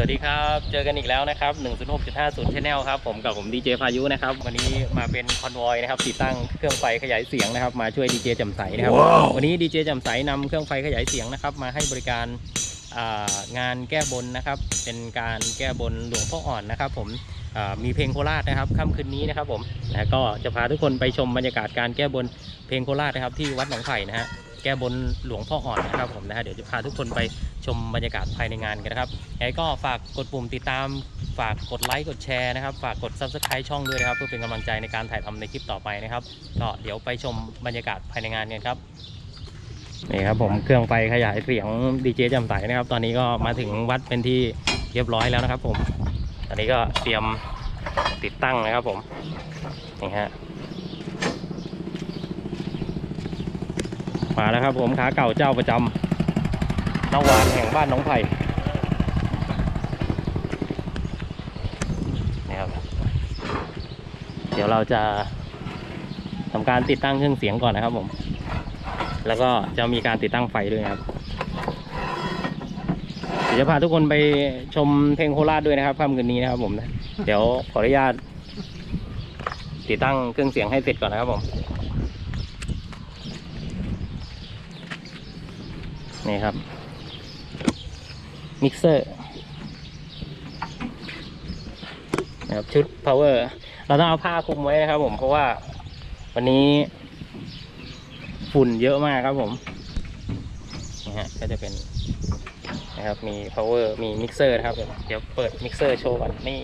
สวัสดีครับ เจอกันอีกแล้วนะครับ 106.50 Channel ครับ ผมกับผมดีเจพายุนะครับ วันนี้มาเป็นคอนวอยนะครับ ติดตั้งเครื่องไฟขยายเสียงนะครับ มาช่วยดีเจจำใสนะครับวันนี้ดีเจจำใสนำเครื่องไฟขยายเสียงนะครับ มาให้บริการอ่างานแก้บนนะครับ เป็นการแก้บนหลวงพ่ออ่อนนะครับ ผมอ่ามีเพลงโคราชนะครับค่ำคืนนี้นะครับผม แล้วก็จะพาทุกคนไปชมบรรยากาศการแก้บนเพลงโคราชนะครับที่วัดหนองไผ่นะฮะ แก้บนหลวงพ่ออ่อนนะครับผมนะฮะเดี๋ยวจะพาทุกคนไปชมบรรยากาศภายในงานกันนะครับยังไงก็ฝากกดปุ่มติดตาม ฝากกดไลค์กดแชร์นะครับ ฝากกด subscribe ช่องด้วยนะครับ เพื่อเป็นกำลังใจในการถ่ายทำในคลิปต่อไปนะครับก็เดี๋ยวไปชมบรรยากาศภายในงานกันครับนี่ครับผมเครื่องไฟขยายเสียงดีเจจำใสนะครับ ตอนนี้ก็มาถึงวัดเป็นที่เรียบร้อยแล้วนะครับ ผม ตอนนี้ก็เตรียมติดตั้งนะครับผมนี่ฮะ มาแล้วครับผมขาเก่าเจ้าประจำนวานแห่งบ้านน้องไผ่นี่ครับเดี๋ยวเราจะทำการติดตั้งเครื่องเสียงก่อนนะครับผม แล้วก็จะมีการติดตั้งไฟด้วยนะครับเดี๋ยวจะพาทุกคนไปชมเพลงโคราชด้วยนะครับค่ำคืนนี้นะครับผมนะเดี๋ยวขออนุญาตติดตั้งเครื่องเสียงให้เสร็จก่อนนะครับผม นี่ครับ มิกเซอร์นะครับชุด power เราต้องเอาผ้าคลุมไว้นะครับผมเพราะว่าวันนี้ฝุ่นเยอะมากครับผมนี่ฮะก็จะเป็นนะครับมี power มีมิกเซอร์นะครับเดี๋ยวเปิดมิกเซอร์โชว์ก่อนนี่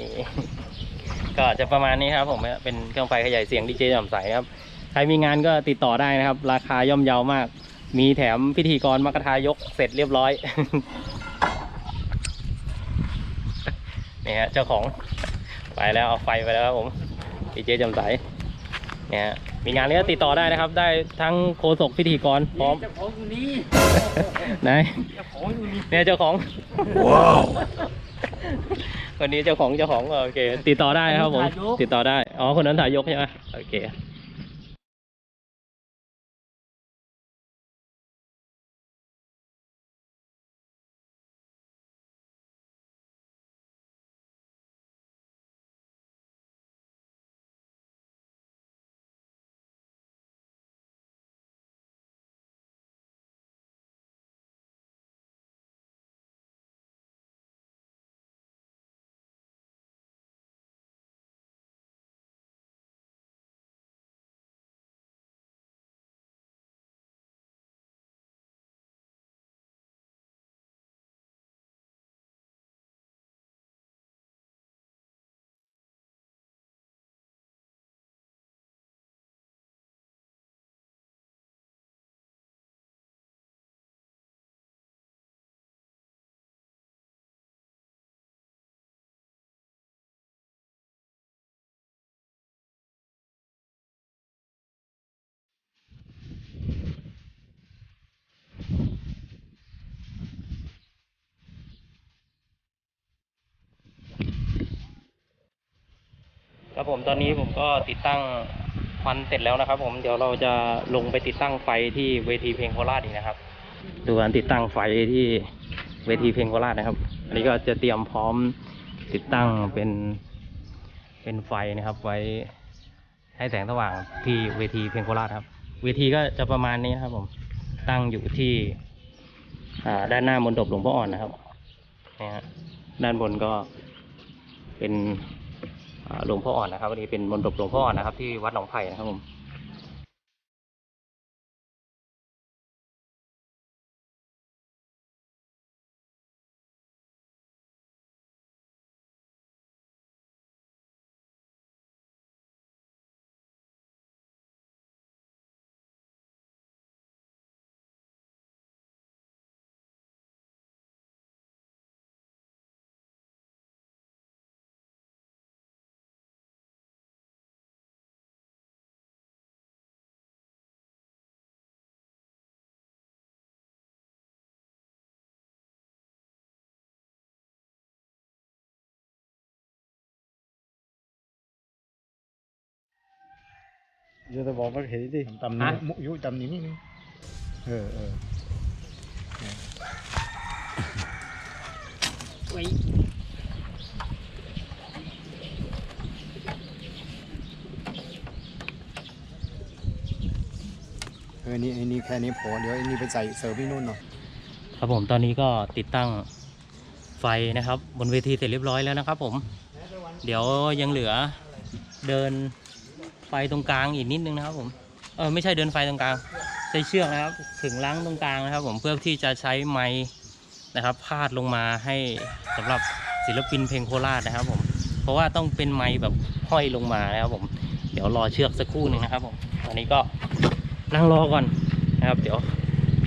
ก็จะประมาณนี้ครับผมเป็นเครื่องไฟขยายเสียงดีเจจำใสครับ ใครมีงานก็ติดต่อได้นะครับ ราคาย่อมเยาวมาก มีแถมพิธีกรมกทายกเสร็จเรียบร้อยนี่ฮะเจ้าของไปแล้วเอาไฟไปแล้วครับผมดีเจจำใสเนี่ยฮะมีงานนี้ก็ติดต่อได้นะครับ ได้ทั้งโฆษกพิธีกรพร้อมเจ้าของอยู่นี่ไหนเจ้าของอยู่นี่เนี่ยเจ้าของว้าววันนี้เจ้าของเจ้าของโอเค ติดต่อได้ครับผม ติดต่อได้อ๋อคนนั้นถ่ายยกใช่ไหมโอเค ครับผมตอนนี้ผมก็ติดตั้งควันเสร็จแล้วนะครับ ผมเดี๋ยวเราจะลงไปติดตั้งไฟที่เวทีเพลงโคราชอีกนะครับ ดูการติดตั้งไฟที่เวทีเพลงโคราชนะครับ อันนี้ก็จะเตรียมพร้อมติดตั้งเป็นเป็นไฟนะครับ ไว้ให้แสงสว่างที่เวทีเพลงโคราชครับ เวทีก็จะประมาณนี้นะครับ ผมตั้งอยู่ที่ด้านหน้ามณฑปหลวงพ่ออ่อนนะครับนี่ฮะด้านบนก็เป็น หลวงพ่ออ่อนนะครับวันนี้เป็นมณฑปหลวงพ่ออ่อนนะครับ ที่วัดหนองไผ่นะครับผม จะจะบอกว่าเห็นดิตำนี้มุยุตำนี้นี่งเออเออไว้เออนี่ไอ้นี่แค่นี้พอเดี๋ยวไอ้นี่ไปใส่เซอร์มที่นู่นเนาะครับผมตอนนี้ก็ติดตั้งไฟนะครับ บนเวทีเสร็จเรียบร้อยแล้วนะครับผม เดี๋ยวยังเหลือเดิน ฟตรงกลางอีกนิดนึงนะครับผมเออไม่ใช่เดินไฟตรงกลางใช้เชือกนะครับถึงล้างตรงกลางนะครับ ผมเพื่อที่จะใช้ไม้นะครับพาดลงมาให้สำหรับศิลปินเพลงโคราชนะครับผมเพราะว่าต้องเป็นไม้แบบห้อยลงมานะครับผมเดี๋ยวรอเชือกสักครู่หนึ่งนะครับผมตอนนี้ก็นั่งรอก่อนนะครับ เดี๋ยว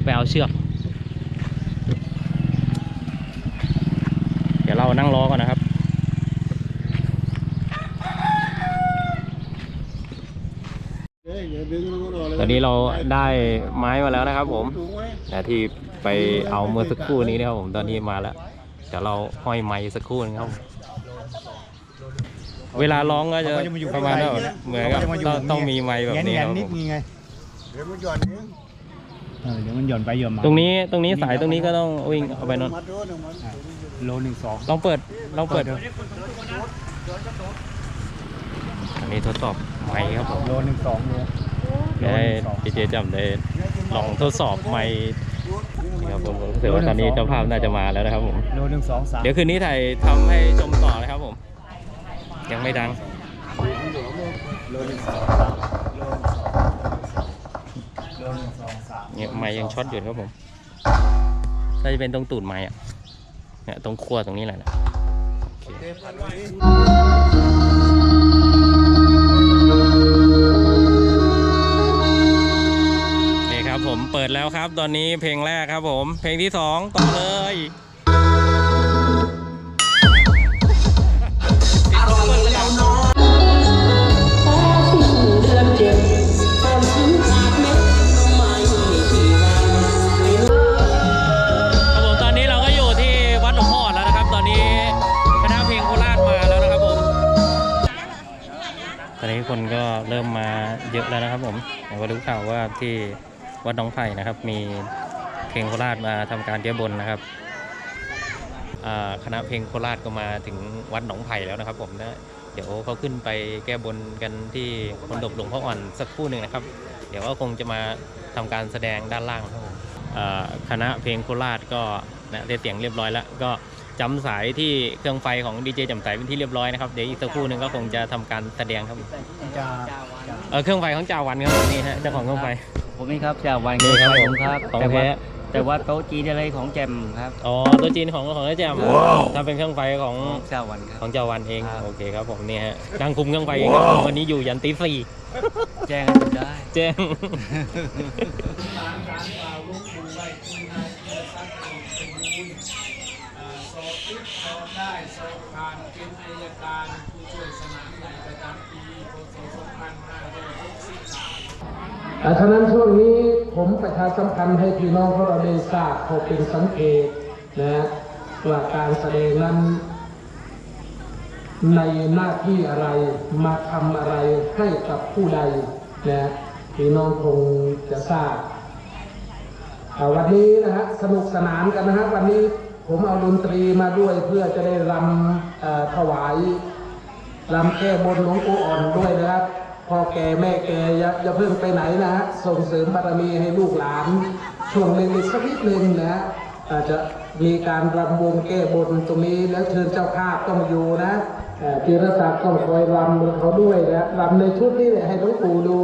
ไปเอาเชือก เดี๋ยวเรานั่งรอก่อนนะครับ ตอนนี้เราได้ไม้มาแล้วนะครับผมนะที่ไปเอาเมื่อสักครู่นี้นะครับผมตอนนี้มาแล้วเดี๋ยวเราห้อยไม้สักครู่นึงครับ เวลาร้องก็จะประมาณนั้นเหมือนกับต้องต้องมีไม้แบบนี้แงครับนๆนิดผมนึงไงเดี๋ยวมันหย่อนเองเออเดี๋ยวมันหย่อนไปหย่อนมาตรงนี้ตรงนี้สายตรงนี้ก็ต้องวิ่งเอาไปนนมัดโดนหนึ่งมันอะโลหนึ่งสองลองเปิดลองเปิดเดี๋ยวอันนี้ทดสอบ ไม้ครับผมโลหนึ่งสองโลเดี๋ยวให้ดีเจจำได้ลองทดสอบไม้นี่ครับผมผมรู้สึกว่าตอนนี้เจ้าภาพน่าจะมาแล้วนะครับผมโลหนึ่งสองสามเดี๋ยวคืนนี้ถ่ายทำให้ชมต่อนะครับผม ยังไม่ดังโลหนึ่งสองสามโลหนึ่งสองสามเนี่ยไม้ยังช็อตอยู่ครับผมน่าจะเป็นตรงตูดไม้อะเนี่ยตรงขั้วตรงนี้แหละนะโอเค แล้วครับ ตอนนี้เพลงแรกครับผม เพลงที่สองต่อเลยครับผมตอนนี้เราก็อยู่ที่วัดหลวงพ่อแล้วนะครับตอนนี้คณะเพลงโคราชมาแล้วนะครับผมตอนนี้คนก็เริ่มมาเยอะแล้วนะครับผมแต่ว่ารู้ข่าวว่าที่ วัดหน้องไผ่นะครับ มีเพลงโคราชมาทำการแก้บนนะครับอ่าคณะเพลงโคราชก็มาถึงวัดหนองไผ่แล้วนะครับ ผมนะเดี๋ยวเขาขึ้นไปแก้บนกันที่มณฑปหลวงพ่ออ่อนสักครู่หนึ่งนะครับ เดี๋ยวก็คงจะมาทำการแสดงด้านล่างครับผมเอ่อคณะเพลงโคราชก็นะได้เสียงเรียบร้อยแล้วก็จำสายที่เครื่องไฟของดีเจจำสายเป็นที่เรียบร้อยนะครับเดี๋ยวอีกสักครู่หนึ่งก็คงจะทำการแสดงครับจะเออเครื่องไฟของจาวันครับผมนี่ฮะเจ้าของเครื่องไฟ ผมเองครับจากวันนี่ครับผมครับของแต่ว่าแท้ แต่ว่าโต๊ะจีนอะไรของแจมครับอ๋อตัวจีนของของเจ้าแจมถ้าเป็นเครื่องไฟของเจ้าวันครับของจาวันเองครับ โอเคครับผมนี่ฮะนั่งคุมเครื่องไฟเองครับวันนี้อยู่ยันตีสี่แจ้งกันได้ แจ้ง ได้สอบผ่านเป็นอายการผู้ช่วยสนามใหญ่ประจำปีพศ2563 อ่า ฉะนั้นช่วงนี้ผมประชาสัมพันธ์ให้พี่น้องของเราได้ทราบพอเป็นสังเกตนะว่าการแสดงนั้นในหน้าที่อะไรมาทำอะไรให้กับผู้ใดนะพี่น้องคงจะทราบวันนี้นะฮะสนุกสนานกันนะฮะวันนี้ผมเอาดนตรีมาด้วยเพื่อจะได้รำอ่อถวายลำแก้บนหลวงปู่อ่อนด้วยนะครับ พ่อแก่แม่แก่อย่าอย่าเพิ่งไปไหนนะฮะส่งเสริมบารมีให้ลูกหลาน ช่วงเล็กๆสักนิดนึงนะฮะอาจจะมีการรำวงแก้บนตรงนี้แล้วเชิญเจ้าภาพต้องอยู่นะเอ่อพีรศักดิ์ต้องคอยรำเขาด้วยนะรำในชุดนี้เนี่ยให้หลวงปู่ดู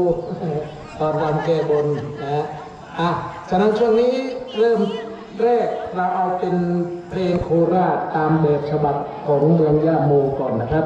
ตอนรำแก้บนนะฮะอะฉะนั้นช่วงนี้เริ่มแรกเราเอาเป็นเพลงโคราชตามแบบฉบับของเมืองย่าโมก่อนนะครับ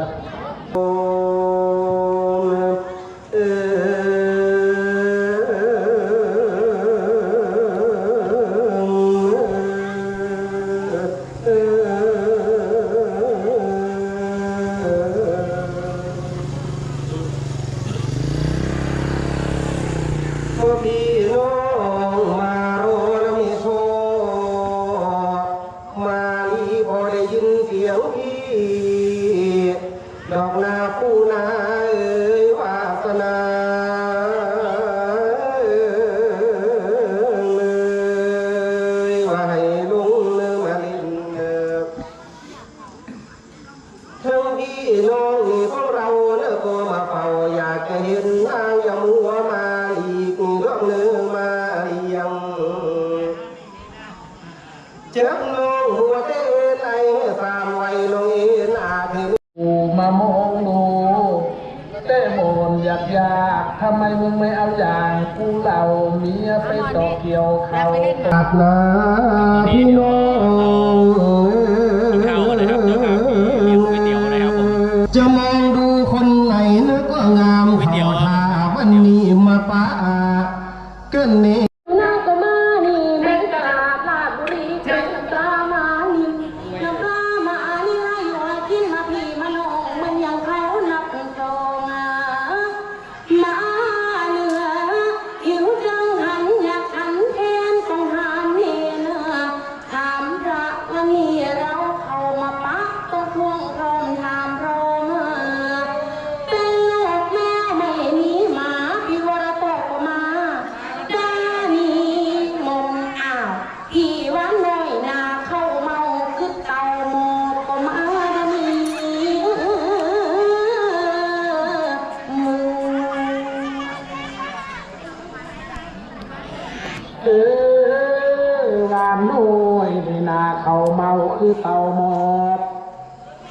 ดอกนาผู้นา มองดูแต่โมนอยากอยากทำไมมึงไม่เอาอย่างกูเหล่าเมียไปต่อเกี่ยวเขาตัดนะพี่น้องข้าวกันนะครับเจ้าภาพมีเลี้ยงก๋วยเตี๋ยวนะครับผมจะมองดูคนไหนนึกว่างามก๋วยเตี๋ยวเขาทาวันนี้มาปะเกินนี้น คือเต่าหมอบ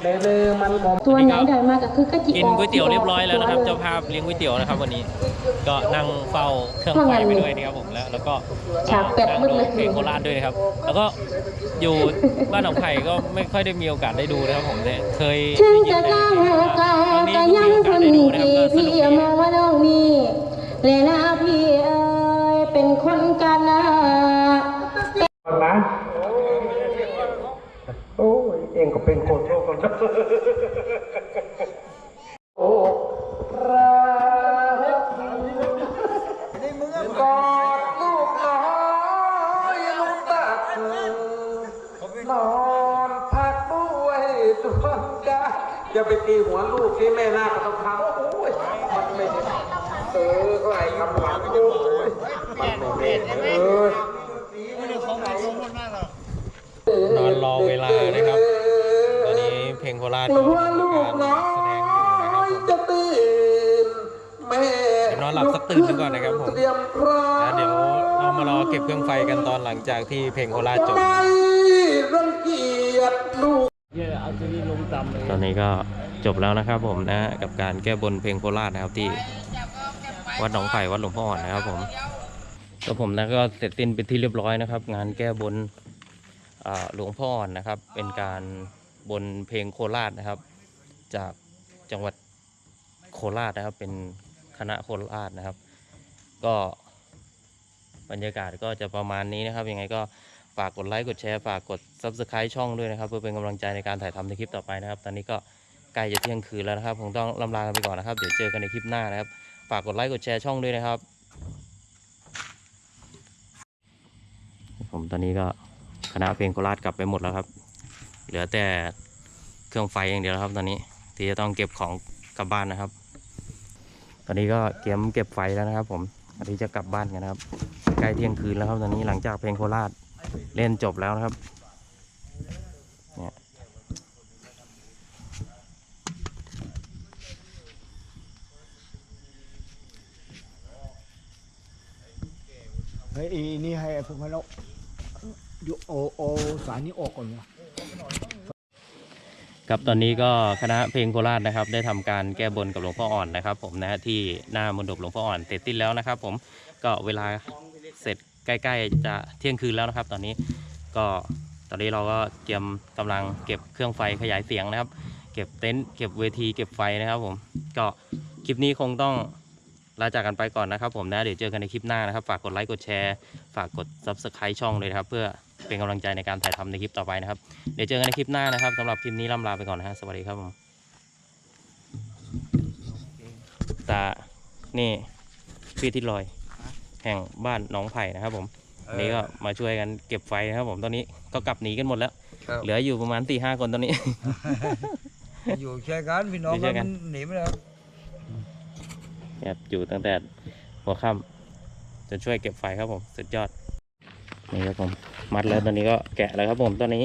เด้อมันก็ตัวไหนได้มาก็คือกะจิกินก๋วยเตี๋ยวเรียบร้อยแล้วนะครับเจ้าภาพเลี้ยงก๋วยเตี๋ยวนะครับวันนี้ ก็นั่งเฝ้าเครื่องไฟไปด้วยนะครับผมแล้ว แล้วก็ฉากเป็ดมืดเลยนั่งเพลงโคราชด้วยนะครับ แล้วก็อยู่บ้านหนองไผ่ก็ไม่ค่อยได้มีโอกาสได้ดูนะครับผมเนี่ยเคยถึงได้ยิจะนแต่ก้าวหัวเก่าครั้งนี้ก็ก็มียังโอกาคสนได้ดูดีนะครับก็สพี่นุกดีมองว่าน้องนี่เลยนะพี่เอ้ยเป็นคน โอ้รักกอดลูกน้อยลูกตักนอนพักด้วยทุกวันกาอย่าไปตีหัวลูกที่แม่นาก็ต้องทำโอ้ยมันไม่ได้เออก็ไอ้คำหลังโอ้ยมันไม่ได้เออนอนรอเวลานะครับตอนนี้เพลง โคราชกลัวลูกน้อแสดงอยู่นะครับยผมจะตื่นแม่เดี๋ยวนอนหลับสักตื่นหนึ่งก่อนนะครับผมเตรียมพร้อมแล้วเดี๋ยวเรามารอเก็บเครื่องไฟกันตอนหลังจากที่เพลงโคราชจบไม่รังเกียจลูกตอนนี้ก็จบแล้วนะครับผมนะกับการแก้บนเพลงโคราชนะครับที่วัดหนองไผ่วัดหลวงพ่ออ่อนนะครับผมก็ผมนะก็เสร็จสิ้นเป็นที่เรียบร้อยนะครับ งานแก้บนอ่าหลวงพ่ออ่อนนะครับ เป็นการ บนเพลงโคราชนะครับ จากจังหวัดโคราชนะครับ เป็นคณะโคราชนะครับ ก็บรรยากาศก็จะประมาณนี้นะครับ ยังไงก็ฝากกดไลค์กดแชร์ฝากกด subscribe ช่องด้วยนะครับ เพื่อเป็นกำลังใจในการถ่ายทำในคลิปต่อไปนะครับ ตอนนี้ก็ใกล้จะเที่ยงคืนแล้วนะครับผมต้องลำลากันไปก่อนนะครับ เดี๋ยวเจอกันในคลิปหน้านะครับ ฝากกดไลค์กดแชร์ช่องด้วยนะครับ ผมตอนนี้ก็คณะเพลงโคราชกลับไปหมดแล้วครับ เหลือแต่เครื่องไฟอย่างเดียวครับ ตอนนี้ที่จะต้องเก็บของกลับบ้านนะครับ ตอนนี้ก็เตรียเก็บไฟแล้วนะครับ ผมตอนนี้จะกลับบ้านกันนะครับ ใกล้เที่ยงคืนแล้วครับ ตอนนี้หลังจากเพลงโคราชเล่นจบแล้วนะครับเนี่ยเฮ้ยอีนี่ให้พวกมันเอยู่โอโอสายนี้ออกก่อนวะครับตอนนี้ก็คณะเพลงโคราชนะครับ ได้ทำการแก้บนกับหลวงพ่ออ่อนนะครับ ผมนะฮะที่หน้ามณฑปหลวงพ่ออ่อนเสร็จสิ้นแล้วนะครับ ผมก็เวลาเสร็จใกล้ๆจะเที่ยงคืนแล้วนะครับ ตอนนี้ก็ตอนนี้เราก็เตรียมกำลังเก็บเครื่องไฟขยายเสียงนะครับ เก็บเต็นท์เก็บเวทีเก็บไฟนะครับ ผมก็คลิปนี้คงต้องลาจากกันไปก่อนนะครับ ผมนะเดี๋ยวเจอกันในคลิปหน้านะครับ ฝากกดไลค์กดแชร์ ฝากกด subscribe ช่องเลยนะครับ เพื่อ เป็นกำลังใจในการถ่ายทำในคลิปต่อไปนะครับ เดี๋ยวเจอกันในคลิปหน้านะครับสำหรับคลิปนี้ล่ำลาไปก่อนนะฮะสวัสดีครับผมตานี่พี่ทิศลอย แห่งบ้านหนองไผ่นะครับผมวันนี้ก็มาช่วยกันเก็บไฟนะครับผมตอนนี้ก็กลับหนีกันหมดแล้ว เหลืออยู่ประมาณสี่ห้าคนตอนนี้ อยู่แช่กันพี่น้องอยู่แชร์กันหนีไม่ได้ครับอยู่ตั้งแต่หัวค่ำจนช่วยเก็บไฟครับผม สุดยอด นี่ครับผมมัดแล้วตอนนี้ก็แกะแล้วครับผมตอนนี้